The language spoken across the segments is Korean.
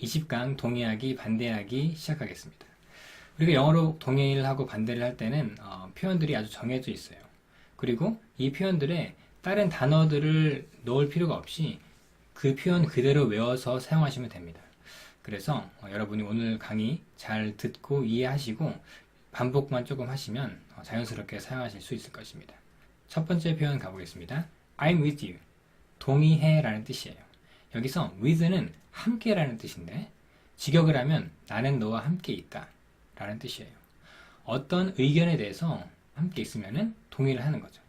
20강 동의하기, 반대하기 시작하겠습니다. 우리가 영어로 동의를 하고 반대를 할 때는 어, 표현들이 아주 정해져 있어요. 그리고 이 표현들에 다른 단어들을 넣을 필요가 없이 그 표현 그대로 외워서 사용하시면 됩니다. 그래서 어, 여러분이 오늘 강의 잘 듣고 이해하시고 반복만 조금 하시면 어, 자연스럽게 사용하실 수 있을 것입니다. 첫 번째 표현 가보겠습니다. I'm with you. 동의해 라는 뜻이에요. 여기서 with는 함께라는 뜻인데 직역을 하면 나는 너와 함께 있다 라는 뜻이에요. 어떤 의견에 대해서 함께 있으면 동의를 하는 거죠.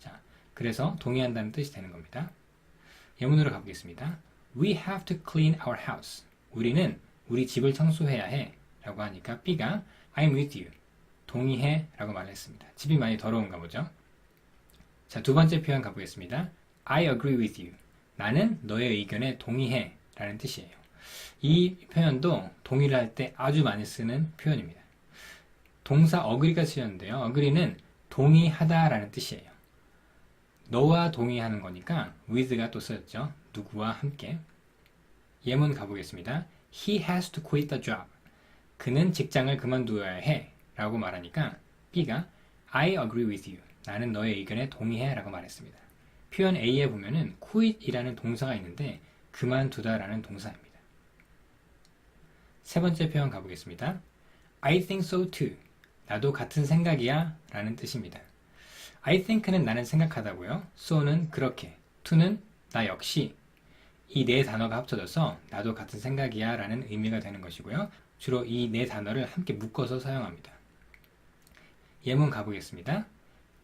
자, 그래서 동의한다는 뜻이 되는 겁니다. 예문으로 가보겠습니다. We have to clean our house. 우리는 우리 집을 청소해야 해 라고 하니까 B가 I'm with you. 동의해 라고 말했습니다. 집이 많이 더러운가 보죠. 자, 두 번째 표현 가보겠습니다. I agree with you. 나는 너의 의견에 동의해 라는 뜻이에요. 이 표현도 동의를 할 때 아주 많이 쓰는 표현입니다. 동사 agree가 쓰였는데요. agree는 동의하다 라는 뜻이에요. 너와 동의하는 거니까 with가 또 쓰였죠. 누구와 함께. 예문 가보겠습니다. He has to quit the job. 그는 직장을 그만두어야 해 라고 말하니까 B가 I agree with you. 나는 너의 의견에 동의해 라고 말했습니다. 표현 A에 보면은 quit이라는 동사가 있는데 그만두다라는 동사입니다. 세 번째 표현 가보겠습니다. I think so too. 나도 같은 생각이야 라는 뜻입니다. I think는 나는 생각하다고요. so는 그렇게, to는 나 역시 이 네 단어가 합쳐져서 나도 같은 생각이야 라는 의미가 되는 것이고요. 주로 이 네 단어를 함께 묶어서 사용합니다. 예문 가보겠습니다.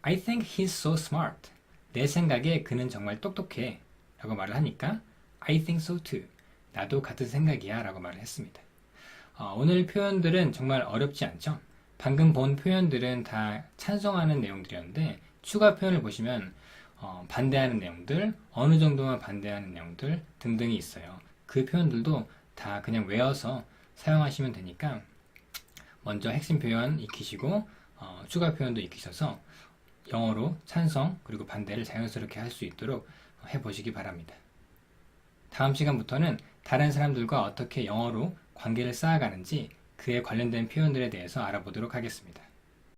I think he's so smart. 내 생각에 그는 정말 똑똑해. 라고 말을 하니까 I think so too. 나도 같은 생각이야. 라고 말을 했습니다. 어, 오늘 표현들은 정말 어렵지 않죠? 방금 본 표현들은 다 찬성하는 내용들이었는데 추가 표현을 보시면 어, 반대하는 내용들, 어느 정도만 반대하는 내용들 등등이 있어요. 그 표현들도 다 그냥 외워서 사용하시면 되니까 먼저 핵심 표현 익히시고 어, 추가 표현도 익히셔서 영어로 찬성 그리고 반대를 자연스럽게 할 수 있도록 해보시기 바랍니다. 다음 시간부터는 다른 사람들과 어떻게 영어로 관계를 쌓아가는지 그에 관련된 표현들에 대해서 알아보도록 하겠습니다.